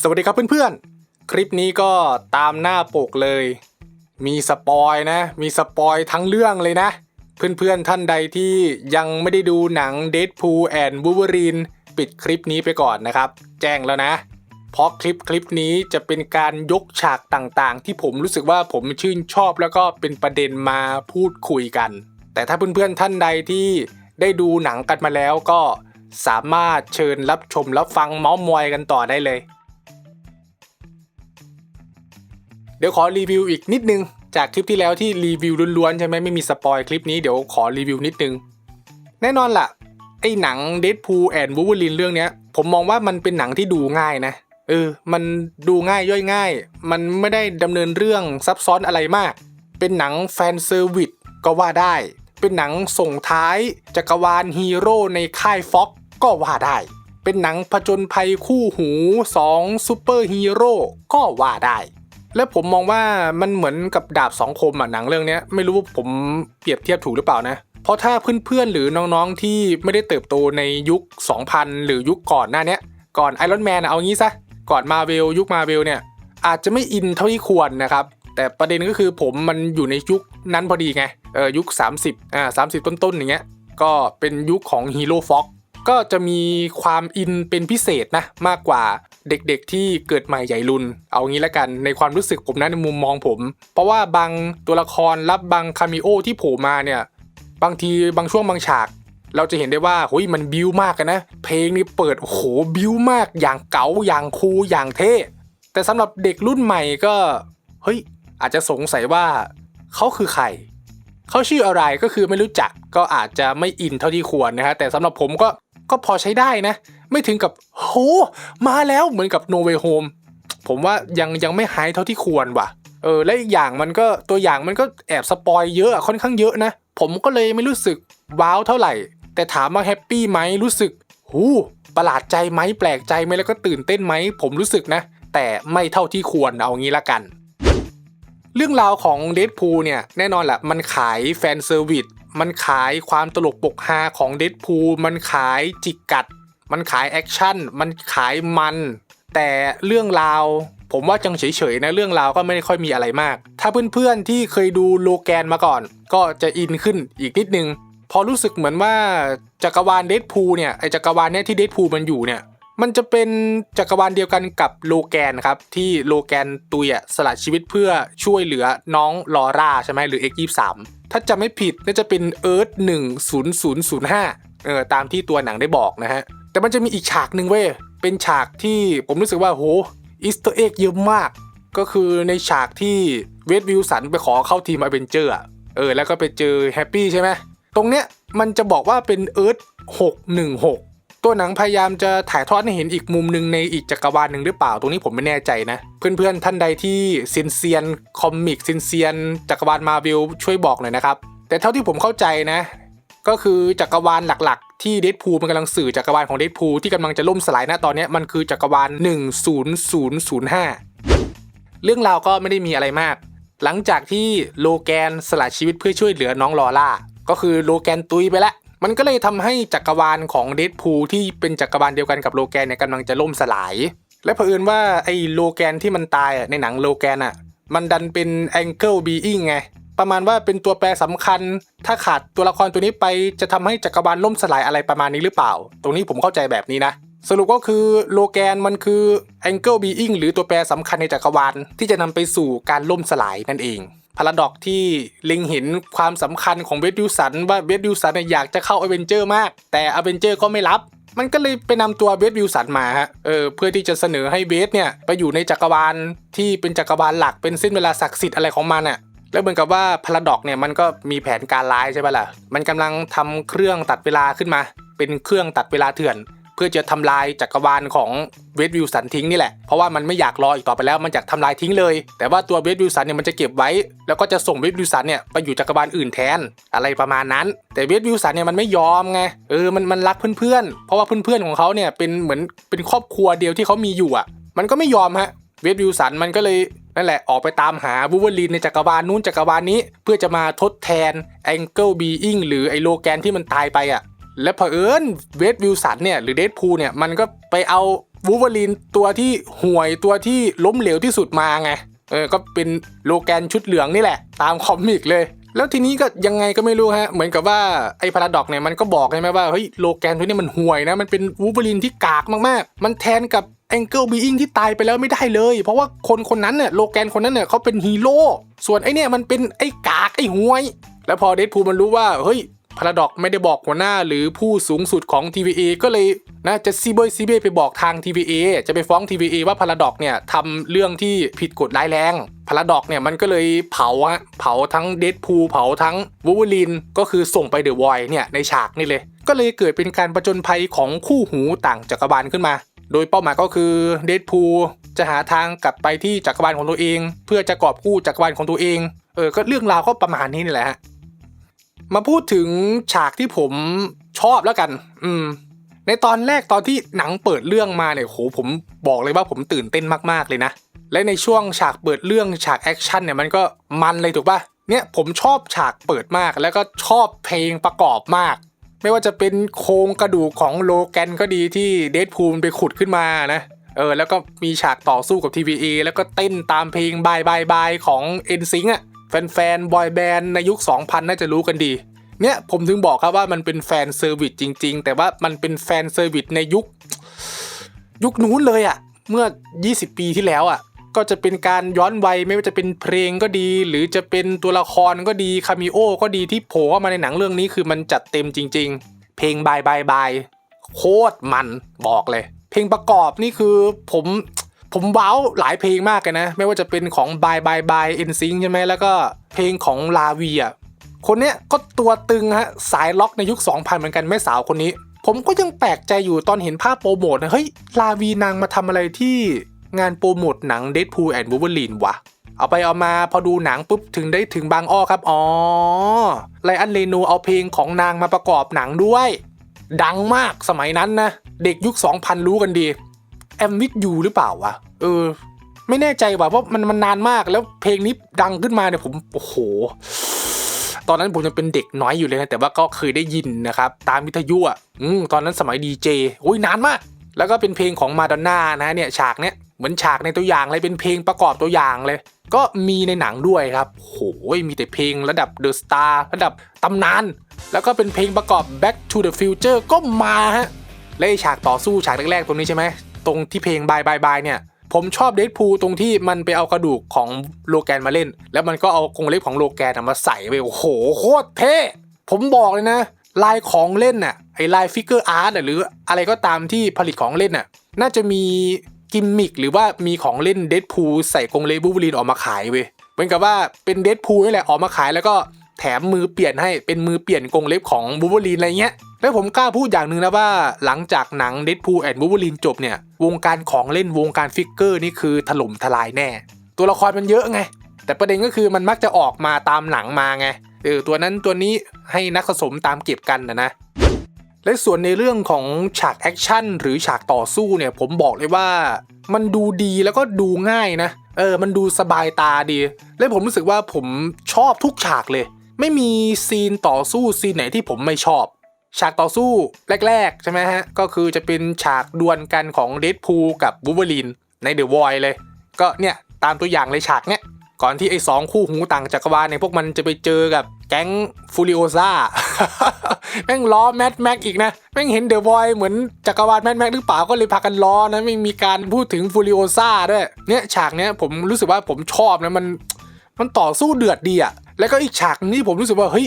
สวัสดีครับเพื่อนๆ คลิปนี้ก็ตามหน้าปกเลย มีสปอยนะ มีสปอยทั้งเรื่องเลยนะ เพื่อนๆท่านใดที่ยังไม่ได้ดูหนัง Deadpool and Wolverine ปิดคลิปนี้ไปก่อนนะครับ แจ้งแล้วนะ เพราะคลิปคลิปนี้จะเป็นการยกฉากต่างๆ ที่ผมรู้สึกว่าผมชื่นชอบแล้วก็เป็นประเด็นมาพูดคุยกัน แต่ถ้าเพื่อนๆท่านใดที่ได้ดูหนังกันมาแล้วก็สามารถเชิญรับชมรับฟังเมาส์มอยกันต่อได้เลย เดี๋ยวขอรีวิวอีกนิดนึง จากคลิปที่แล้วที่รีวิวล้วนๆใช่ไหมไม่มีสปอยคลิปนี้เดี๋ยวขอรีวิวนิดนึง แน่นอนล่ะ ไอ้หนัง Deadpool and Wolverine เรื่องเนี้ย ผมมองว่ามันเป็นหนังที่ดูง่ายนะเออ มันดูง่ายย่อยง่าย มันไม่ได้ดำเนินเรื่องซับซ้อนอะไรมาก เป็นหนังแฟนเซอร์วิสก็ว่าได้ เป็นหนังส่งท้ายจักรวาลฮีโร่ในค่ายฟ็อกก็ว่าได้ เป็นหนังผจญภัยคู่หู2ซูเปอร์ฮีโร่ก็ว่าได้ และผมมองว่ามันเหมือนกับดาบสองคมอะหนังเรื่องนี้ไม่รู้ว่าผมเปรียบเทียบถูกหรือเปล่านะเพราะถ้าเพื่อนๆหรือน้องๆที่ไม่ได้เติบโตในยุค 2000 หรือยุคก่อนหน้านี้ก่อนไอรอนแมนเอางี้ซะก่อนมาเวลยุคมาเวลเนี่ยอาจจะไม่อินเท่าที่ควรนะครับแต่ประเด็นก็คือผมมันอยู่ในยุคนั้นพอดีไงเออยุค 30อ่า30 ต้นๆอย่างเงี้ยก็เป็นยุคของฮีโร่ฟ็อก ก็จะมีความอินเป็นพิเศษนะมากกว่าเด็กๆที่เกิดใหม่ใหญ่รุน เอางี้ละกันในความรู้สึกผมนะในมุมมองผม เพราะว่าบางตัวละครรับบางคาเมิโอที่โผล่มาเนี่ยบางทีบางช่วงบางฉาก เราจะเห็นได้ว่าโอ้ยมันบิวมากนะ เพลงนี่เปิดโอ้โหบิวมาก อย่างเก๋าอย่างคูลอย่างเท่แต่สำหรับเด็กรุ่นใหม่ก็เฮ้ยอาจจะสงสัยว่าเขาคือใครเขาชื่ออะไรก็คือไม่รู้จักก็อาจจะไม่อินเท่าที่ควรนะฮะแต่สำหรับผมก็ ก็พอใช้ได้นะ ไม่ถึงกับโหมาแล้วเหมือนกับ No Way Home ผมว่ายังยังไม่ไฮเท่าที่ควรว่ะ เออ และอีกอย่างมันก็ตัวอย่างมันก็แอบสปอยเยอะค่อนข้างเยอะนะ ผมก็เลยไม่รู้สึกว้าวเท่าไหร่ แต่ถามว่าแฮปปี้ไหมรู้สึกหูประหลาดใจไหมแปลกใจไหมแล้วก็ตื่นเต้นไหมผมรู้สึกนะ แต่ไม่เท่าที่ควรเอางี้ละกัน เรื่องราวของเด p พูเนี่ยแน่นอนแหละมันขายแฟนเซอร์วิส มันขายความตลกปกฮาของเด p พูมันขายจิกกัด มันขายแอคชั่น มันขายมัน แต่เรื่องราว ผมว่าจังเฉยๆนะเรื่องราวก็ไม่ได้ค่อยมีอะไรมาก ถ้าเพื่อนๆที่เคยดูโลแกนมาก่อน ก็จะอินขึ้นอีกนิดนึง พอรู้สึกเหมือนว่าจักรวาลเด p พูเนี่ยไอจักรวาลเนี้ยที่เด p พูมันอยู่เนี่ยมันจะเป็นจักรวาลเดียวกันกับโลแกนครับ ที่โลแกนตุยอะสละชีวิตเพื่อช่วยเหลือน้องลอร่าใช่ไหมหรือ X23 ถ้าจะไม่ผิดน่าจะเป็นเอิร์ธ10005 เออตามที่ตัวหนังได้บอกนะฮะ แต่มันจะมีอีกฉากหนึ่งเว้ย เป็นฉากที่ผมรู้สึกว่าโหอิสต์เอ็กเยอะมาก ก็คือในฉากที่เวดวิลสันไปขอเข้าทีมอเวนเจอร์เออแล้วก็ไปเจอแฮปปี้ใช่ไหมตรงเนี้ยมันจะบอกว่าเป็นเอิร์ธ616 ตัวหนังพยายามจะถ่ายทอดให้เห็นอีกมุมหนึ่งในอีกจักรวาลหนึ่งหรือเปล่า ตรงนี้ผมไม่แน่ใจนะ เพื่อนๆท่านใดที่ซียนเซียนคอมิกซียนเซียนจักรวาลมาวิลช่วยบอกหน่อยนะครับ แต่เท่าที่ผมเข้าใจนะ ก็คือจักรวาลหลักๆ ที่เด p พูมันกำลังสื่อจักรวาลของเด p พูที่กำลังจะล่มสลายณตอนนี้มันคือจักรวาล 10005 เรื่องราวก็ไม่ได้มีอะไรมาก หลังจากที่โลแกนสละชีวิตเพื่อช่วยเหลือน้องลอร่าก็คือโลแกนตุยไปแล้ว มันก็เลยทำให้จักรวาลของเด p พูที่เป็นจักรวาลเดียวกันกับโลแกนเนี่ยกำลังจะล่มสลาย และเผอิญว่าไอ้โลแกนที่มันตายในหนังโลแกนอะ มันดันเป็น Angle Being ไงประมาณว่าเป็นตัวแปรสำคัญ ถ้าขาดตัวละครตัวนี้ไปจะทำให้จักรวาลล่มสลายอะไรประมาณนี้หรือเปล่า ตรงนี้ผมเข้าใจแบบนี้นะ สรุปก็คือโลแกนมันคือ Angle Being หรือตัวแปรสำคัญในจักรวาลที่จะนำไปสู่การล่มสลายนั่นเอง พาราดอกที่ล็งเห็นความสำคัญของเวดดิวสันว่าเวดดิวสันอยากจะเข้าอเวนเจอร์มาก แต่อเวนเจอร์ก็ไม่รับ มันก็เลยไปนำตัวเวดวิลสันมาฮะเออเพื่อที่จะเสนอให้เวดเนี่ยไปอยู่ในจักรวาลที่เป็นจักรวาลหลักเป็นเส้นเวลาศักดิ์สิทธิ์อะไรของมันอะแล้วเหมือนกับว่าพาราดอกเนี่ยมันก็มีแผนการร้ายใช่ปะล่ะ มันกำลังทำเครื่องตัดเวลาขึ้นมา เป็นเครื่องตัดเวลาเถื่อน เพื่อจะทำลายจักรวาลของเวดวิลสันทิ้งนี่แหละ เพราะว่ามันไม่อยากรออีกต่อไปแล้วมันอยากทำลายทิ้งเลย แต่ว่าตัวเวดวิลสันเนี่ยมันจะเก็บไว้ แล้วก็จะส่งเวดวิลสันเนี่ยไปอยู่จักรวาลอื่นแทนอะไรประมาณนั้น แต่เวดวิลสันเนี่ยมันไม่ยอมไงเออมันมันรักเพื่อนๆเพราะว่าเพื่อนๆของเขาเนี่ยเป็นเหมือนเป็นครอบครัวเดียวที่เขามีอยู่อะ มันก็ไม่ยอมฮะเวดวิลสันมันก็เลยนั่นแหละออกไปตามหาบูเวอรีนในจักรวาลนู้นจักรวาลนี้ เพื่อจะมาทดแทน Angle Being หรือไอโลแกนที่มันตายไปอะ และเผอิญเวดวิลสันเนี่ยหรือเด p พูเนี่ยมันก็ไปเอาวูเวอรีนตัวที่ห่วยตัวที่ล้มเหลวที่สุดมาไงเออก็เป็นโลแกนชุดเหลืองนี่แหละ ตามคอมิกเลย แล้วทีนี้ก็ยังไงก็ไม่รู้ฮะ เหมือนกับว่าไอ้พาราดอกเนี่ยมันก็บอกใช่ไหมว่าเฮ้ยโลแกนตัวนี้มันห่วยนะ มันเป็นวูเวอรีนที่กากมากๆ มันแทนกับแองเกิลบีอิงที่ตายไปแล้วไม่ได้เลย เพราะว่าคนคนนั้นเนี่ยโลแกนคนนั้นเนี่ยเขาเป็นฮีโร่ส่วนไอ้เนี่ยมันเป็นไอ้กากไอ้ห่วย แล้วพอเดดพูลมันรู้ว่าเฮ้ย พาราดอกไม่ได้บอกหัวหน้าหรือผู้สูงสุดของ TVA ก็เลยนะจะซีเบยซีเบยไปบอกทาง TVA จะไปฟ้อง TVA ว่าพาราดอกเนี่ยทำเรื่องที่ผิดกฎร้ายแรงพาราดอกเนี่ยมันก็เลยเผาฮะเผาทั้งเดดพูเผาทั้งวูเวอรีนก็คือส่งไปเดอะวอยเนี่ยในฉากนี่เลย ก็เลยเกิดเป็นการประจนภัยของคู่หูต่างจักรบาลขึ้นมา โดยเป้าหมายก็คือเดดพูจะหาทางกลับไปที่จักรบาลของตัวเอง เพื่อจะกอบกู้จักรบาลของตัวเองเออก็เรื่องราวก็ประมาณนี้นี่แหละฮะ มาพูดถึงฉากที่ผมชอบแล้วกัน อืม ในตอนแรกตอนที่หนังเปิดเรื่องมาเนี่ยโหผมบอกเลยว่าผมตื่นเต้นมากๆเลยนะ และในช่วงฉากเปิดเรื่องฉากแอคชั่นเนี่ยมันก็มันเลยถูกปะเนี่ยผมชอบฉากเปิดมากแล้วก็ชอบเพลงประกอบมาก ไม่ว่าจะเป็นโครงกระดูกของโลแกนก็ดีที่เดดพูลไปขุดขึ้นมานะเออแล้วก็มีฉากต่อสู้กับ TVA แล้วก็เต้นตามเพลงบายบายบายของ n s y n c อะ แฟนๆบอยแบนด์ในยุค 2000 น่าจะรู้กันดี เนี่ยผมถึงบอกครับว่ามันเป็นแฟนเซอร์วิสจริง ๆ แต่ว่ามันเป็นแฟนเซอร์วิสในยุค ยุคนู้นเลยอะ่ะ เมื่อ 20 ปีที่แล้วอะ่ะ ก็จะเป็นการย้อนวัยไม่ว่าจะเป็นเพลงก็ดี หรือจะเป็นตัวละครก็ดีคามิโอก็ดีที่โผล่เข้ามาในหนังเรื่องนี้คือมันจัดเต็มจริง ๆ เพลงบายบายบายโคตรมันบอกเลย เพลงประกอบนี่คือผม ผมว้าวหลายเพลงมากเลยนะ ไม่ว่าจะเป็นของ Bye Bye Bye n s y n c ใช่ไหมแล้วก็เพลงของลาวีอะคนเนี้ยก็ตัวตึงฮะสายล็อกในยุค 2000 เหมือนกันแม่สาวคนนี้ ผมก็ยังแปลกใจอยู่ตอนเห็นภาพโปรโมทนะเฮ้ยลาวีนางมาทำอะไรที่งานโปรโมทหนัง Deadpool and Wolverine วะเอาไปเอามาพอดูหนังปุ๊บถึงได้ถึงบางอ้อครับ อ๋อไลอันเรนูเอาเพลงของนางมาประกอบหนังด้วย ดังมากสมัยนั้นนะ เด็กยุค 2000 รู้กันดี แอมวิทยูหรือเปล่าวะเออ ไม่แน่ใจว่ะเพราะมันมันนานมากแล้วเพลงนี้ดังขึ้นมาเนี่ยผมโอ้โห ตอนนั้นผมยังเป็นเด็กน้อยอยู่เลยนะแต่ว่าก็เคยได้ยินนะครับ ตามวิทยุอะอืมตอนนั้นสมัยดีเจโอ้ยนานมาก แล้วก็เป็นเพลงของมาดอนน่านะเนี่ยฉากเนี้ยเหมือนฉากในตัวอย่างเลยเป็นเพลงประกอบตัวอย่างเลย ก็มีในหนังด้วยครับโหยมีแต่เพลงระดับเดอะสตาร์ระดับตำนาน แล้วก็เป็นเพลงประกอบ Back to the Future ก็มาฮะและฉากต่อสู้ฉากแรกๆตรงนี้ใช่ไหม ตรงที่เพลงบายบายบายเนี่ยผมชอบเด p พูตรงที่มันไปเอากระดูกของโลแกนมาเล่น แล้วมันก็เอากรงเล็บของโลแกนน่ะมาใส่ไปโอ้โหโคตรเท่ผมบอกเลยนะ ลายของเล่นน่ะไอ้ลายฟิกเกอร์อาร์ตหรืออะไรก็ตามที่ผลิตของเล่นน่ะน่าจะมีกิมมิคหรือว่ามีของเล่นเด p พูใส่กรงเล็บบูบูลีนออกมาขายเว้ยเหมือนกับว่าเป็นเด p พูนี่แหละออกมาขายแล้วก็ แถมมือเปลี่ยนให้เป็นมือเปลี่ยนกงเล็บของบูบูลีนอะไรเงี้ยแล้วผมกล้าพูดอย่างหนึ่งนะว่าหลังจากหนัง Deadpool and Wolverine จบเนี่ยวงการของเล่นวงการฟิกเกอร์นี่คือถล่มทลายแน่ ตัวละครมันเยอะไง แต่ประเด็นก็คือมันมักจะออกมาตามหนังมาไงเออตัวนั้นตัวนี้ให้นักสะสมตามเก็บกันนะนะและส่วนในเรื่องของฉากแอคชั่นหรือฉากต่อสู้เนี่ยผมบอกเลยว่ามันดูดีแล้วก็ดูง่ายนะ เออ มันดูสบายตาดี และผมรู้สึกว่าผมชอบทุกฉากเลย ไม่มีซีนต่อสู้ซีนไหนที่ผมไม่ชอบ ฉากต่อสู้แรกๆ ใช่ไหมฮะ ก็คือจะเป็นฉากดวลกันของเดดพูกับบูเบอรีนในเดอะวอยเลย ก็เนี่ยตามตัวอย่างเลยฉากเนี้ยก่อนที่ไอ้สองคู่หูต่างจักรวาลเนี่ยพวกมันจะไปเจอกับแก๊งฟูริโอซาแม่งล้อแมทแม็กอีกนะ แม่งเห็นเดอะบอยเหมือนจักรวาลแมทแม็กหรือเปล่าก็เลยพากันล้อนะไม่มีการพูดถึงฟูริโอซาด้วย เนี่ยฉากเนี้ยผมรู้สึกว่าผมชอบนะมัน มันต่อสู้เดือดดีอะ แล้วก็อีกฉากนึงที่ผมรู้สึกว่าเฮ้ย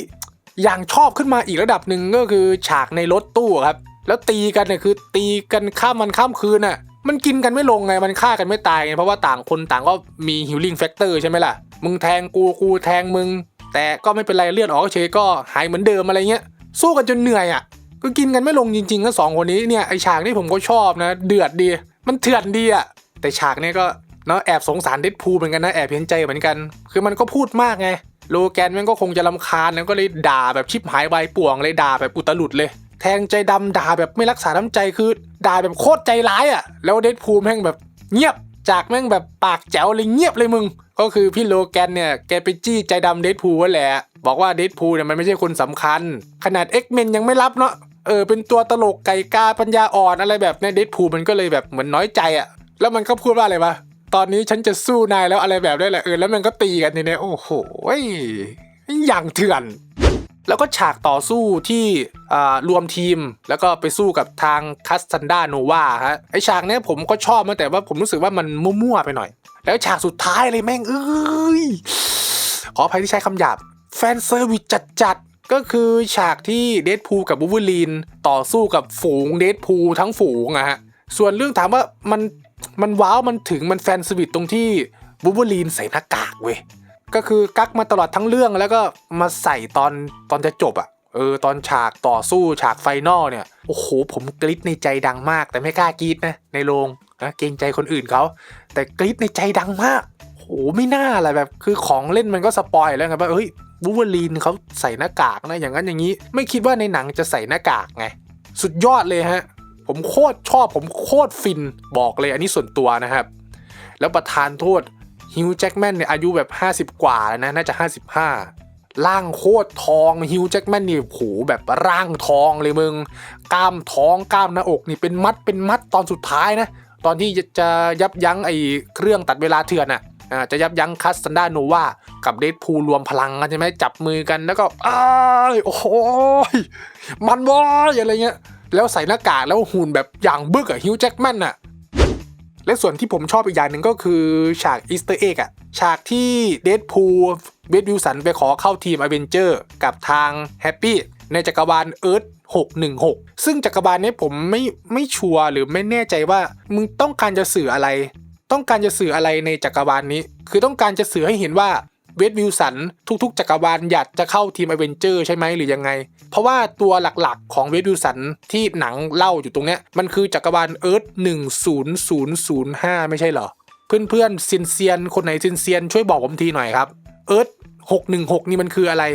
อย่างชอบขึ้นมาอีกระดับหนึ่งก็คือฉากในรถตู้ครับ แล้วตีกันเนี่ยคือตีกันข้ามมันข้ามคืนน่ะมันกินกันไม่ลงไงมันฆ่ากันไม่ตายไงเพราะว่าต่างคนต่างก็มีฮิลลิ่งแฟกเตอร์ใช่ไหมล่ะมึงแทงกูกูแทงมึง แต่ก็ไม่เป็นไรเลือดออกเฉยก็หายเหมือนเดิมอะไรเงี้ย สู้กันจนเหนื่อยอะก็กินกันไม่ลงจริงๆก็สองคนนี้เนี่ยไอฉากนี้ผมก็ชอบนะ เดือดดี มันเถื่อนดีอะแต่ฉากเนี้ยก็เนาะแอบสงสารเดดพูเหมือนกันนะแอบเห็นใจเหมือนกัน คือมันก็พูดมากไง โลแกนแมันก็คงจะลำคาญแล้วก็เลยด่าแบบชิบหายใบป่วงเลยด่าแบบอุตลุดเลย แทงใจดำด่าแบบไม่รักษาน้ำใจคือด่าแบบโคตรใจร้ายอะ แล้วเดดพูลแม่งแบบเงียบจากแม่งแบบปากแจ๋วเลยเงียบเลยมึง ก็คือพี่โลแกนเนี่ยแกไปจี้ใจดำเดดพูลไว้แหละ บอกว่าเดดพูลเนี่ยมันไม่ใช่คนสำคัญ ขนาด X-Men ยังไม่รับเนาะเออเป็นตัวตลกไก่กาปัญญาอ่อนอะไรแบบเนี้ยเดดพูมันก็เลยแบบเหมือนน้อยใจอะ่ะแล้วมันก็พูดว่าอะไรวะ ตอนนี้ฉันจะสู้นายแล้วอะไรแบบนี้แหละเออแล้วมันก็ตีกันทีเนี้ยโอ้โหอย่างเถื่อน แล้วก็ฉากต่อสู้ที่รวมทีมแล้วก็ไปสู้กับทางคัสซันดาโนวาฮะไอฉากเนี้ยผมก็ชอบนะแต่ว่าผมรู้สึกว่ามันมั่วๆไปหน่อย แล้วฉากสุดท้ายเลยแม่งเอ้ยขออภัยที่ใช้คำหยาบ แฟนเซอร์วิสจัดๆ ก็คือฉากที่เดดพูลกับบูบูลีนต่อสู้กับฝูงเดดพูลทั้งฝูงอะฮะส่วนเรื่องถามว่ามัน มันว้าวมันถึงมันแฟนสวิตตรงที่บูบูลีนใส่หน้ากากเว้ยก็คือกักมาตลอดทั้งเรื่องแล้วก็มาใส่ตอนตอนจะจบอะเออตอนฉากต่อสู้ฉากไฟนอลเนี่ยโอ้โหผมกรี๊ดในใจดังมาก แต่ไม่กล้ากรี๊ดนะในโรงนะเกรงใจคนอื่นเขาแต่กรี๊ดในใจดังมากโหไม่น่าอะไรแบบ คือของเล่นมันก็สปอยแล้วไงว่าเฮ้ยบูเวอรีนเขาใส่หน้ากากนะอย่างนั้นอย่างนี้ ไม่คิดว่าในหนังจะใส่หน้ากากไงสุดยอดเลยฮะ ผมโคตรชอบผมโคตรฟินบอกเลยอันนี้ส่วนตัวนะครับ แล้วประธานโทษฮิวจ์แจ็กแมนเนี่ยอายุแบบ 50 กว่าแล้วนะน่าจะ 55 ร่างโคตรทองฮิวจ์แจ็กแมนนี่โหแบบร่างทองเลยมึงกล้ามท้องกล้ามหน้าอกนี่เป็นมัดเป็นมัดตอนสุดท้ายนะ ตอนที่จะยับยั้งไอ้เครื่องตัดเวลาเถื่อนอะอ่าจะยับยั้งคัสซันดาโนวากับเดดพูรวมพลังกันใช่ไหมจับมือกันแล้วก็อ้ายโอ้ยมันวอยอะไรเงี้ย แล้วใส่หน้ากากแล้วหุ่นแบบอย่างบึกอะฮิวจ์แจ็กแมนอะและส่วนที่ผมชอบอีกอย่างหนึ่งก็คือฉากอีสเตอร์เอ็กอะฉากที่เดดพูลเวดวิลสันไปขอเข้าทีมอเวนเจอร์กับทางแฮปปี้ในจักรวาลเอิร์ธ616 ซึ่งจักรวาลนี้ผมไม่ไม่ชัวร์หรือไม่แน่ใจว่ามึงต้องการจะสื่ออะไร ต้องการจะสื่ออะไรในจักรวาลนี้ คือต้องการจะสื่อให้เห็นว่า เวดวิลสันทุกๆ จักรวาลอยากจะเข้าทีมอเวนเจอร์ใช่ไหมหรือยังไง เพราะว่าตัวหลักๆของเวดวิลสันที่หนังเล่าอยู่ตรงเนี้ยมันคือจักรวาลเอิร์ธ10005 ไม่ใช่เหรอ เพื่อนๆซินเซียนคนไหนซินเซียนช่วยบอกผมทีหน่อยครับเอิร์ธ616 นี่มันคืออะไร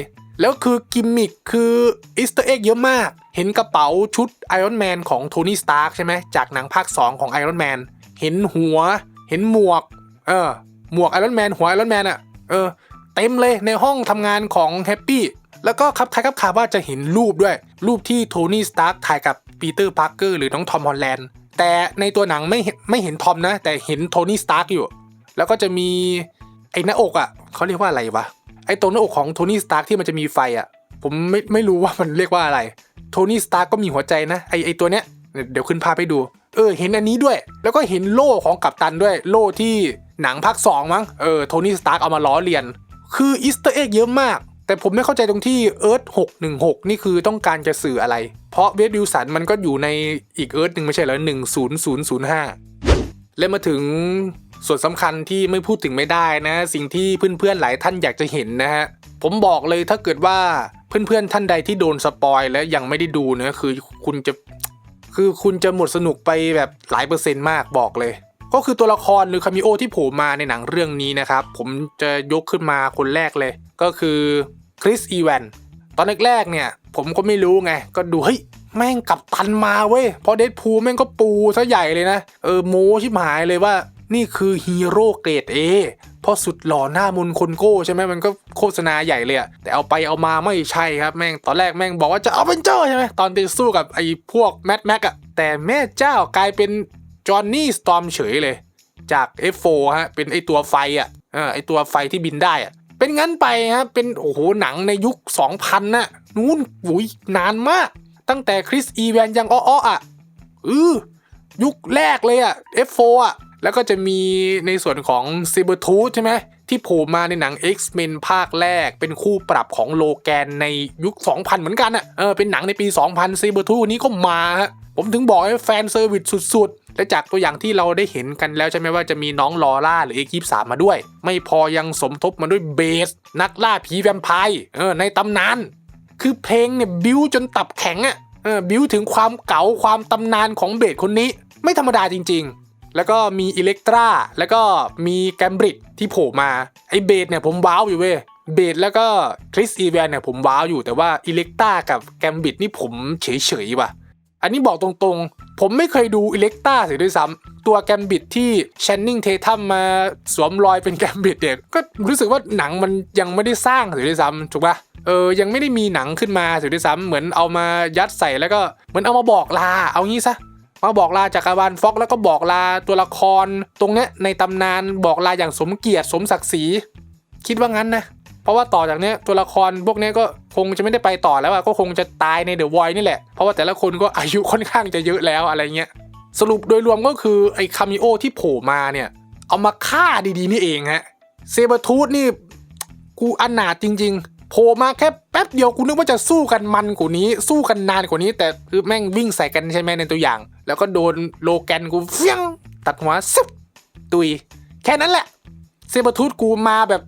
แล้วคือกิมมิคคืออีสเตอร์เอ็กเยอะมาก เห็นกระเป๋าชุดไอรอนแมนของโทนี่สตาร์กใช่ไหมจากหนังภาค 2 ของไอรอนแมนเห็นหัว เห็นหมวก เออหมวกไอรอนแมนหัวไอรอนแมนอะเออ เต็มเลยในห้องทำงานของแฮปปี้แล้วก็ครับคล้ายครับข่าวว่าจะเห็นรูปด้วย รูปที่โทนี่สตาร์กถ่ายกับปีเตอร์พาร์เกอร์หรือน้องทอมฮอลแลนด์แต่ในตัวหนังไม่เห็นไม่เห็นทอมนะ แต่เห็นโทนี่สตาร์กอยู่ แล้วก็จะมีไอ้หน้าอกอะเขาเรียกว่าอะไรวะไอ้ตรงหน้าอกของโทนี่สตาร์กที่มันจะมีไฟอะผมไม่ไม่รู้ว่ามันเรียกว่าอะไรโทนี่สตาร์ก็มีหัวใจนะไอไอตัวเนี้ยเดี๋ยวขึ้นภาพให้ดู เออ เห็นอันนี้ด้วย แล้วก็เห็นโล่ของกัปตันด้วย โล่ที่หนังภาค2มั้งเออโทนี่สตาร์เอามาล้อเลียน คืออีสเตอร์เอ็กเยอะมาก แต่ผมไม่เข้าใจตรงที่เอิร์ธ616 นี่คือต้องการจะสื่ออะไร เพราะเวดวิลสันมันก็อยู่ในอีกเอิร์ธหนึ่งไม่ใช่เหรอ10005 และมาถึงส่วนสำคัญที่ไม่พูดถึงไม่ได้นะ สิ่งที่เพื่อนๆหลายท่านอยากจะเห็นนะฮะ ผมบอกเลยถ้าเกิดว่าเพื่อนๆท่านใดที่โดนสปอยและยังไม่ได้ดูเนี่ยคือคุณจะคือคุณจะหมดสนุกไปแบบหลายเปอร์เซ็นต์มากบอกเลย ก็คือตัวละครหรือคามิโอที่โผล่มาในหนังเรื่องนี้นะครับ ผมจะยกขึ้นมาคนแรกเลย ก็คือคริสอีแวนตอนแรกๆเนี่ย ผมก็ไม่รู้ไง ก็ดูเฮ้ยแม่งกับตันมาเว้ยพอเดดพูแม่งก็ปูซะใหญ่เลยนะ เออโมชิบหายเลยว่านี่คือฮีโร่เกรดเอเพราะสุดหล่อหน้ามนคนโก้ใช่ไหมมันก็โฆษณาใหญ่เลยอะแต่เอาไปเอามาไม่ใช่ครับแม่งตอนแรกแม่งบอกว่าจะเอาเป็นเจ้าใช่ไหมตอนไปสู้กับไอ้พวกแมดแม็กอะแต่แม่เจ้ากลายเป็น จอห์นนี่สตอมเฉยเลย จาก F4 ฮะเป็นไอตัวไฟอะไอตัวไฟที่บินได้อะเป็นงั้นไปฮะเป็นโอ้โหหนังในยุค 2000น่ะนู้นหุยนานมาก ตั้งแต่คริสอีแวนยังอ้ออะอือยุคแรกเลยอะ F4 อะแล้วก็จะมีในส่วนของซ b เบอร์ทูใช่ไหม ที่โผล่มาในหนัง X-Men ภาคแรก เป็นคู่ปรับของโลแกนในยุค 2000 เหมือนกันอะเออเป็นหนังในปี 2000ซ b เบอร์ทูนี้ก็มาฮะผมถึงบอกให้แฟนเซอร์วิสสุดๆ และจากตัวอย่างที่เราได้เห็นกันแล้วใช่ไหมว่าจะมีน้องลอร่าหรือเอ็กซ์สามมาด้วย ไม่พอยังสมทบมาด้วยเบส นักล่าผีแวมไพร์เออในตำนาน คือเพลงเนี่ยบิ้วจนตับแข็งอะ่ะเออบิ้วถึงความเก๋าความตำนานของเบสคนนี้ ไม่ธรรมดาจริง ๆ แล้วก็มีอิเล็กตราแล้วก็มีแกมบริดที่โผล่มาไอเบสเนี่ยผมว้าวอยู่เว้ยเบสแล้วก็คริสอีแวนเนี่ยผมว้าวอยู่แต่ว่าอิเล็กตรากับแกมบริดนี่ผมเฉยๆว่ะอันนี้บอกตรงๆ ผมไม่เคยดูอิเล็กตราเสียด้วยซ้ำตัวแกมบิดที่แชนนิงเททัมมาสวมรอยเป็นแกมบิดเนี่ยก็รู้สึกว่าหนังมันยังไม่ได้สร้างเสียด้วยซ้ำถูกปะเออยังไม่ได้มีหนังขึ้นมาถึงด้วยซ้ำเหมือนเอามายัดใส่แล้วก็เหมือนเอามาบอกลาเอางี้ซะ มาบอกลาจากรวาลฟ็อกแล้วก็บอกลาตัวละคร ตรงเนี้ยในตำนานบอกลาอย่างสมเกียรติสมศักดิ์ศรีคิดว่างั้นนะเพราะว่าต่อจากเนี้ยตัวละครพวกนี้ก็คงจะไม่ได้ไปต่อแล้วอะก็คงจะตายในเดอะวอยนี่แหละ เพราะว่าแต่ละคนก็อายุค่อนข้างจะเยอะแล้วอะไรเงี้ยสรุปโดยรวมก็คือไอ้คามิโอที่โผล่มาเนี่ย เอามาฆ่าดีๆนี่เองฮะเซเบอร์ทูธนี่กูอนาถจริง ๆ โผล่มาแค่แป๊บเดียวกูนึกว่าจะสู้กันมันกว่านี้ สู้กันนานกว่านี้ แต่คือแม่งวิ่งใส่กันใช่ไหมในตัวอย่าง แล้วก็โดนโลแกนกูเฟี้ยง ตัดหัวซึบตุย แค่นั้นแหละ เซบอร์ทูธกูมาแบบ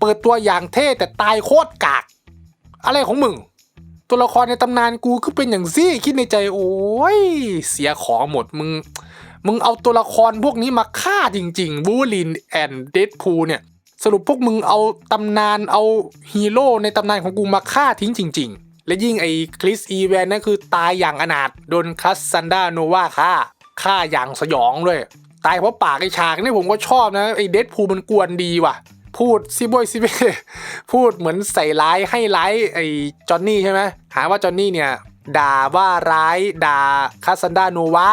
เปิดตัวอย่างเท่แต่ตายโคตรกาก อะไรของมึง ตัวละครในตำนานกูคือเป็นอย่างซี่คิดในใจโอ้ยเสียของหมดมึงมึงเอาตัวละครพวกนี้มาฆ่าจริงๆ บูลินแอนเดดพูเนี่ย สรุปพวกมึงเอาตำนานเอาฮีโร่ในตำนานของกูมาฆ่าทิ้งจริง ๆ และยิ่งไอ้คริสอีแวนนั่นคือตายอย่างอนาถโดนคัสซันดาโนวาฆ่าฆ่าอย่างสยองด้วย ตายเพราะปากไอ้ฉากนี่ผมก็ชอบนะไอ้เดดพูมันกวนดีว่ะ พูดซิบอยซิเบพูดเหมือนใส่ร้ายให้ร้ายไอ้จอนนี่ใช่ไหมหาว่าจอนนี่เนี่ยด่าว่าร้ายด่าคัสซันดาโนวา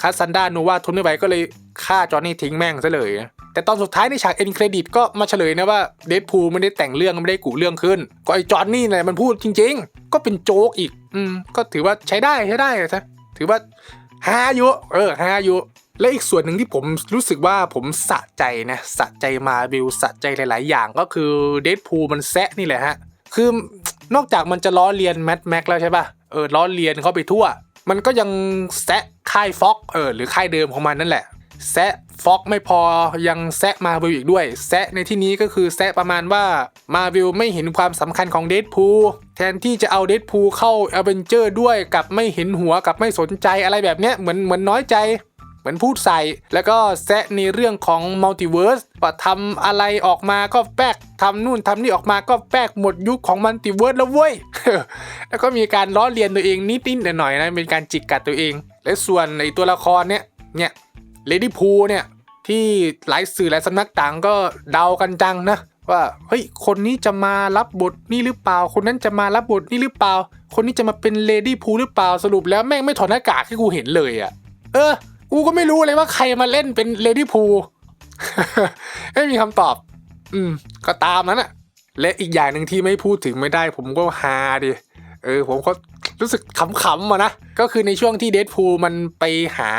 คัสซันดาโนวาทนไม่ไหวก็เลยฆ่าจอนนี่ทิ้งแม่งซะเลยนะ แต่ตอนสุดท้ายในฉากเอ็นเครดิตก็มาเฉลยนะว่าเดดพูไม่ได้แต่งเรื่องไม่ได้กูเรื่องขึ้น ก็ไอ้จอนนี่เนี่มันพูดจริง ๆ ก็เป็นโจ๊กอีก อืม ก็ถือว่าใช้ได้ใช้ได้ซะถือว่าฮาอยู่เออฮาอยู่และอีกส่วนหนึ่งที่ผมรู้สึกว่าผมสะใจนะสะใจมาบิลสะใจหลาย ๆ อย่างก็คือเดดพูมันแซะนี่แหละฮะ คือนอกจากมันจะล้อเลียนแมทแม็กแล้วใช่ป่ะเออล้อเลียนเขาไปทั่ว มันก็ยังแซะค่ายฟ็อกเออหรือค่ายเดิมของมันนั่นแหละ แซะฟ็อกไม่พอยังแซะมาวิลอีกด้วย แซะในที่นี้ก็คือแซะประมาณว่ามาวิลไม่เห็นความสำคัญของเดดพูแทนที่จะเอาเดดพูเข้าอเวนเจอร์ด้วยกับไม่เห็นหัวกับไม่สนใจอะไรแบบเนี้ยเหมือนเหมือนน้อยใจเหมือนพูดใส่ แล้วก็แซะในเรื่องของมัลติเวิร์สว่าทำอะไรออกมาก็แป๊กทำนู่นทำนี่ออกมาก็แป๊กหมดยุคของมัลติเวิร์สแล้วเว้ย แล้วก็มีการล้อเลียนตัวเองนิดๆหน่อยๆนะ เป็นการจิกกัดตัวเอง และส่วนในตัวละครเนี่ยเนี่ย เลดี้พูเนี่ยที่หลายสื่อหลายสำนักต่างก็เดากันจังนะว่าเฮ้ยคนนี้จะมารับบทนี่หรือเปล่า คนนั้นจะมารับบทนี่หรือเปล่า คนนี้จะมาเป็นเลดี้พูหรือเปล่าสรุปแล้วแม่งไม่ถอดหน้ากากให้กูเห็นเลยอะเออ กูก็ไม่รู้เลยว่าใครมาเล่นเป็นเลดี้พูไม่มีคำตอบ อืม ก็ตามนั้นอะและอีกอย่างหนึ่งที่ไม่พูดถึงไม่ได้ ผมก็ฮาดิเออ ผมก็ รู้สึกขำๆอะนะ ก็คือในช่วงที่เด p พูมันไปหา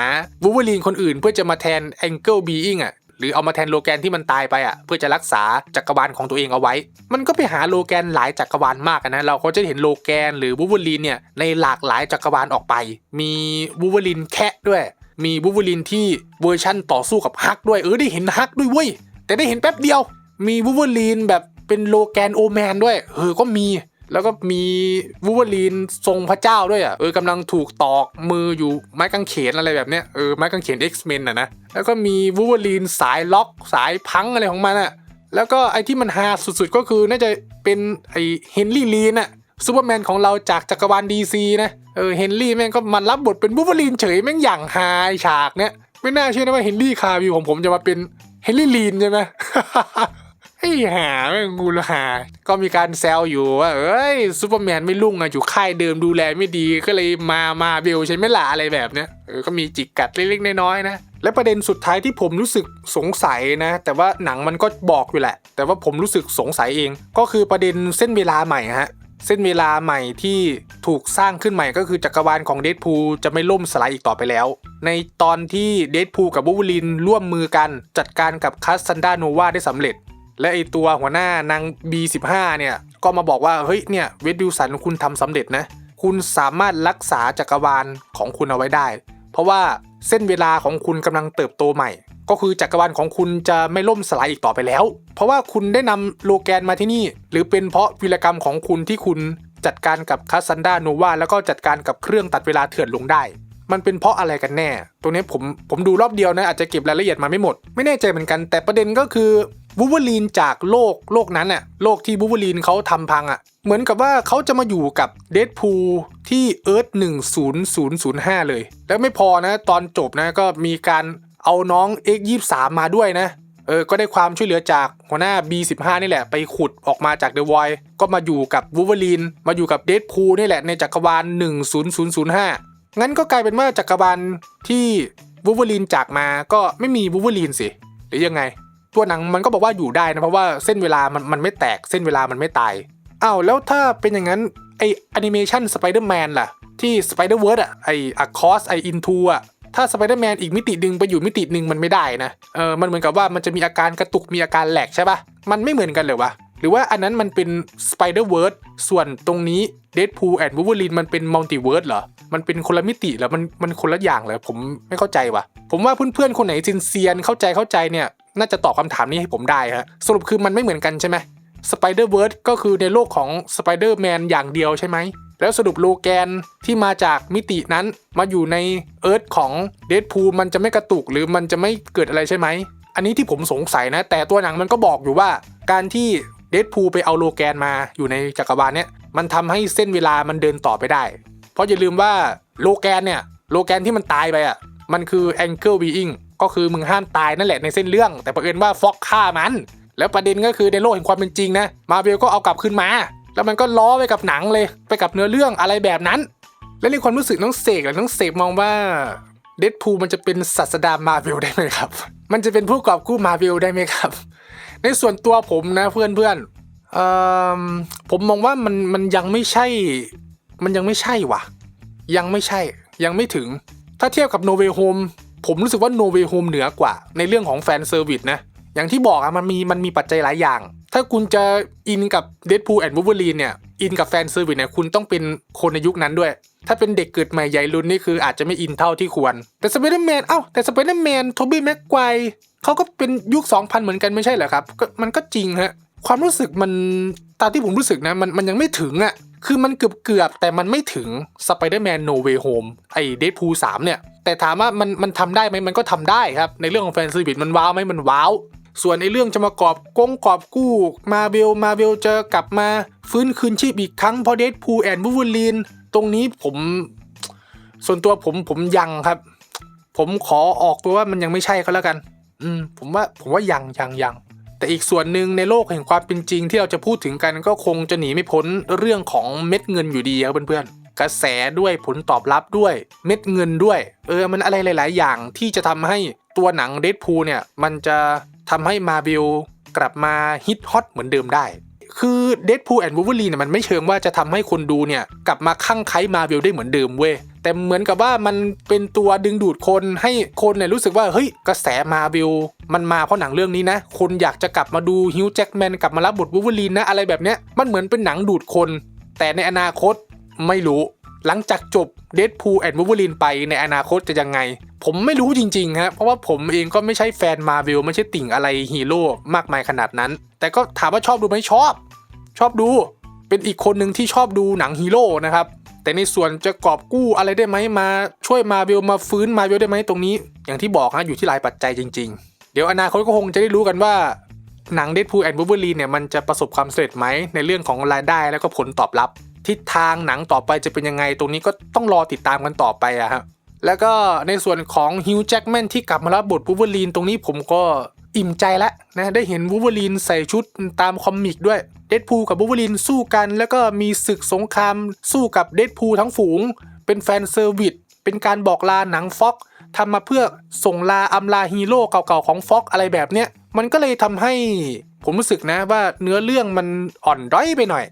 วูเวอรีนคนอื่น เพื่อจะมาแทนแองเกิลบีอิงอะหรือเอามาแทนโลแกนที่มันตายไปอะเพื่อจะรักษาจักรวาลของตัวเองเอาไว้ มันก็ไปหาโลแกนหลายจักรวาลมากนะเราก็จะเห็นโลแกนหรือวูเวอรีนเนี่ยในหลากหลายจักรวาลออกไป มีวูเวอรีนแคะด้วย มีวูเวอรีนที่เวอร์ชั่นต่อสู้กับฮักด้วยเออได้เห็นฮักด้วยเว้ยแต่ได้เห็นแป๊บเดียว มีวูเวอรีนแบบเป็นโลแกนโอแมนด้วยเออก็มี แล้วก็มีวูเวอรีนทรงพระเจ้าด้วยอะเออกำลังถูกตอกมืออยู่ไม้กางเขนอะไรแบบเนี้ยเออไม้กางเขน X-Men อะนะแล้วก็มีวูเวอรีนสายล็อกสายพังอะไรของมันอะแล้วก็ไอ้ที่มันฮาสุดๆก็คือน่าจะเป็นไอ้เฮนรี่ลีนอะซูเปอร์แมนของเราจากจักรวาลดีซีนะเออเฮนรี่แม่งก็มันรับบทเป็นวูเวอรีนเฉยแม่งอย่างฮาฉากเนี้ยไม่น่าเชื่อนะว่าเฮนรี่คาวิวของผมจะมาเป็นเฮนรี่ลีนใช่ไหม ไอ้หาแม่งงูละหา ก็มีการแซวอยู่ว่าเอ้ยซูเปอร์แมนไม่รุ่งอะอยู่ค่ายเดิมดูแลไม่ดีก็เลยมามาเบลใช่ไหมล่ะอะไรแบบเนี้ยเออก็มีจิกกัดเล็กๆน้อยๆนะและประเด็นสุดท้ายที่ผมรู้สึกสงสัยนะ แต่ว่าหนังมันก็บอกอยู่แหละ แต่ว่าผมรู้สึกสงสัยเอง ก็คือประเด็นเส้นเวลาใหม่ฮะเส้นเวลาใหม่ที่ถูกสร้างขึ้นใหม่ก็คือจักรวาลของเด p พูจะไม่ล่มสลายอีกต่อไปแล้ว ในตอนที่เด p พูกับบูบูลินร่วมมือกันจัดการกับคัสซันดาโนวาได้สำเร็จ และไอตัวหัวหน้านาง B15 เนี่ยก็มาบอกว่าเฮ้ยเนี่ยเวดดิวสันคุณทำสำเร็จนะ คุณสามารถรักษาจักรวาลของคุณเอาไว้ได้ เพราะว่าเส้นเวลาของคุณกำลังเติบโตใหม่ ก็คือจักรวาลของคุณจะไม่ล่มสลายอีกต่อไปแล้ว เพราะว่าคุณได้นำโลแกนมาที่นี่ หรือเป็นเพราะวีรกรรมของคุณที่คุณจัดการกับคัสซันดาโนวาแล้วก็จัดการกับเครื่องตัดเวลาเถื่อนลงได้ มันเป็นเพราะอะไรกันแน่ ตรงนี้ผมผมดูรอบเดียวนะอาจจะเก็บรายละเอียดมาไม่หมด ไม่แน่ใจเหมือนกัน แต่ประเด็นก็คือ วูเวอรีนจากโลกโลกนั้นน่ะโลกที่วูเวอรีนเขาทำพังอะเหมือนกับว่าเขาจะมาอยู่กับเด p พูที่เอิร์ธ10005 เลย แล้วไม่พอนะ ตอนจบนะก็มีการเอาน้อง X23 มาด้วยนะเออ ก็ได้ความช่วยเหลือจากหัวหน้า B15 นี่แหละ ไปขุดออกมาจากเดอะ o อยก็มาอยู่กับวูเวอรีน มาอยู่กับเด p พูนี่แหละในจักรวาล 10005 งั้นก็กลายเป็นว่าจักรวาลที่วูเวอรีนจากมาก็ไม่มีวูเวอรีนสิ หรือยังไง ตัวหนังมันก็บอกว่าอยู่ได้นะเพราะว่าเส้นเวลามันมันไม่แตกเส้นเวลามันไม่ตายอ้าวแล้วถ้าเป็นอย่างนั้นไอแอนิเมชันสไปเดอร์แมนล่ะ ที่สไปเดอร์เวิร์ดอะไออะคอสไออินทูอะถ้าสไปเดอร์แมนอีกมิติหนึ่งไปอยู่มิติหนึ่งมันไม่ได้นะเออมันเหมือนกับว่ามันจะมีอาการกระตุกมีอาการแหลกใช่ปะมันไม่เหมือนกันเลยวะหรือว่าอันนั้นมันเป็นสไปเดอร์เวิร์ดส่วนตรงนี้เด p พูลแอนด์วูเวอรีนมันเป็นมัลติเวิร์ดเหรอมันเป็นคนละมิติเหรอมันมันคนละอย่างเลยผมไม่เข้าใจว่ะผมว่าเพื่อนๆคนไหนซินเซียนเข้าใจเข้าใจเนี่ย น่าจะตอบคำถามนี้ให้ผมได้ฮะสรุปคือมันไม่เหมือนกันใช่ไหมสไปเดอร์เวิร์ดก็คือในโลกของสไปเดอร์แมนอย่างเดียวใช่ไหมแล้วสรุปโลแกนที่มาจากมิตินั้นมาอยู่ในเอิร์ธของเด p พูมันจะไม่กระตุกหรือมันจะไม่เกิดอะไรใช่ไหม อันนี้ที่ผมสงสัยนะ แต่ตัวหนังมันก็บอกอยู่ว่า การที่เด p พูไปเอาโลแกนมาอยู่ในจักรวาลเนี้ยมันทำให้เส้นเวลามันเดินต่อไปได้ เพราะอย่าลืมว่าโลแกนเนี่ยโลแกนที่มันตายไปอะมันคือ Angle Being ก็ ก็คือมึงห้ามตายนั่นแหละในเส้นเรื่อง แต่ประเผอิญว่าฟ็อกฆ่ามัน แล้วประเด็นก็คือในโลกแห่งความเป็นจริงนะมาเวลก็เอากลับขึ้นมา แล้วมันก็ล้อไปกับหนังเลยไปกับเนื้อเรื่องอะไรแบบนั้น และในความรู้สึกน้องเสกหรือน้องเสกมองว่าเดดพูมันจะเป็นศาสดามาเวลได้ไหมครับ มันจะเป็นผู้กอบกู้มาเวลได้ไหมครับ ในส่วนตัวผมนะเพื่อนเพื่อนๆผมมองว่ามันมันยังไม่ใช่ มันยังไม่ใช่วะยังไม่ใช่ ยังไม่ถึง ถ้าเทียบกับโนเวโฮม ผมรู้สึกว่าโนเวโฮมเหนือกว่า ในเรื่องของแฟนเซอร์วิสนะ อย่างที่บอกอะมันมีมันมีปัจจัยหลายอย่าง ถ้าคุณจะอินกับเด p พูลแอนด์วูเวอรีนเนี่ย อินกับแฟนเซอร์วิสเนี่ยคุณต้องเป็นคนในยุคนั้นด้วย ถ้าเป็นเด็กเกิดใหม่ใหญ่รุ่นนี่คืออาจจะไม่อินเท่าที่ควร แต่สไปเดอร์แมนเอ้าแต่สไปเดอร์แมนโทบี้แม็กไกวเขาก็เป็นยุค 2000 เหมือนกันไม่ใช่เหรอครับมันก็จริงฮะความรู้สึกมันตามที่ผมรู้สึกนะมันมันยังไม่ถึงอะ่ะคือมันเกือบเกือบแต่มันไม่ถึง Spider-Man No Way Home ไอ้ Deadpool 3เนี่ย แต่ถามว่ามันมันทำได้ไหมมันก็ทำได้ครับ ในเรื่องของแฟนซีบิทมันว้าวไหมมันว้าว ส่วนในเรื่องจะมากอบกงกอบกู้มาเบลมาเบลจะกลับมาฟื้นคืนชีพอีกครั้งเพราะเดดพูแอนด์วู l เวอรีนตรงนี้ผมส่วนตัวผมผมยังครับ ผมขอออกตัวว่ามันยังไม่ใช่ก็แล้วกัน อืม ผมว่าผมว่ายังยังยังแต่อีกส่วนหนึ่งในโลกแห่งความเป็นจริงที่เราจะพูดถึงกันก็คงจะหนีไม่พ้นเรื่องของเม็ดเงินอยู่ดีครับเพื่อนๆ กระแสด้วยผลตอบรับด้วยเม็ดเงินด้วย เออมันอะไรหลาย ๆ อย่างที่จะทำให้ตัวหนังเด p พูเนี่ย มันจะทำให้มาบิลกลับมาฮิตฮอตเหมือนเดิมได้ คือเด p พูแอนด์วูเวอรีเนี่ยมันไม่เชิงว่าจะทำให้คนดูเนี่ย กลับมาคลั่งไคล้มาบิลได้เหมือนเดิมเว้ยแต่เหมือนกับว่ามันเป็นตัวดึงดูดคนให้คนเนี่ยรู้สึกว่าเฮ้ยกระแสมาบิลมันมาเพราะหนังเรื่องนี้นะ คนอยากจะกลับมาดูฮิวจ์แจ็คแมนกลับมารับบทวูเวอรีนนะอะไรแบบเนี้ยมันเหมือนเป็นหนังดูดคน แต่ในอนาคต ไม่รู้หลังจากจบเด p พูแอนด์วู l เวอรีนไปในอนาคตจะยังไง ผมไม่รู้จริงๆฮะเพราะว่าผมเองก็ไม่ใช่แฟนมาวิลไม่ใช่ติ่งอะไรฮีโร่มากมายขนาดนั้น แต่ก็ถามว่าชอบดูไหมชอบ ชอบดูเป็นอีกคนหนึ่งที่ชอบดูหนังฮีโร่นะครับแต่ในส่วนจะกอบกู้อะไรได้ไหมมา ช่วยมาวิลมาฟื้นมาวิลได้ไหมตรงนี้ อย่างที่บอกฮะอยู่ที่หลายปัจจัยจริง ๆ เดี๋ยวอนาคตก็คงจะได้รู้กันว่าหนังเด p พูแอนด์วูเวอรีนเนี่ยมันจะประสบความสำเร็จไหมในเรื่องของรายได้แล้วก็ผลตอบรับ ทิศทางหนังต่อไปจะเป็นยังไง ตรงนี้ก็ต้องรอติดตามกันต่อไปอะครับแล้วก็ในส่วนของฮิวจ์แจ็คแมนที่กลับมารับบทวูเวอรีนตรงนี้ผมก็อิ่มใจแล้วนะได้เห็นวูเวอรีนใส่ชุดตามคอมิกด้วยเด p พูกับวูเวอรีนสู้กัน แล้วก็มีศึกสงครามสู้กับเด p พูทั้งฝูง เป็นแฟนเซอร์วิสเป็นการบอกลาหนังฟ็อกทำมาเพื่อส่งลาอำลาฮีโร่เก่าๆของฟ็อกอะไรแบบเนี้ยมันก็เลยทำให้ผมรู้สึกนะว่าเนื้อเรื่องมันอ่อนด้อยไปหน่อย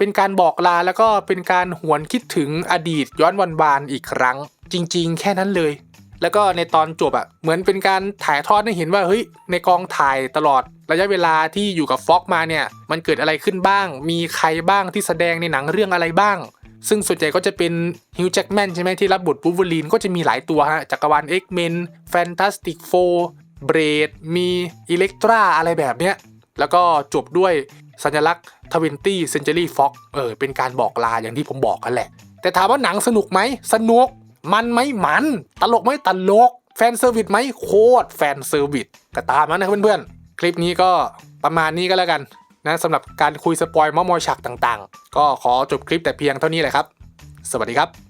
เป็นการบอกลาแล้วก็เป็นการหวนคิดถึงอดีตย้อนวันวานอีกครั้ง จริง ๆ แค่นั้นเลย แล้วก็ในตอนจบอะ่ะเหมือนเป็นการถ่ายทอดให้เห็นว่าเฮ้ยในกองถ่ายตลอดระยะเวลาที่อยู่กับฟ็อกมาเนี่ยมันเกิดอะไรขึ้นบ้าง มีใครบ้างที่แสดงในหนังเรื่องอะไรบ้าง ซึ่งส่วนใหญ่ก็จะเป็นฮิวจ์แจ็คแมนใช่ไหมที่รับบทวูเวอรีนก็จะมีหลายตัวฮะจักรวาล X-Men Fantastic Four เบรดมีอิเล็กตราอะไรแบบเนี้ยแล้วก็จบด้วย สัญลักษณ์20 Century Fox เออเป็นการบอกลาอย่างที่ผมบอกกันแหละ แต่ถามว่าหนังสนุกไหมสนุก มันไหมมัน ตลกไหมตลก แฟนเซอร์วิสไหมโคตรแฟนเซอร์วิสก็ตามนั้นนะเพื่อนๆ คลิปนี้ก็ประมาณนี้ก็แล้วกันนะสำหรับการคุยสปอยมอมอยฉากต่างๆ ก็ขอจบคลิปแต่เพียงเท่านี้แหละครับ สวัสดีครับ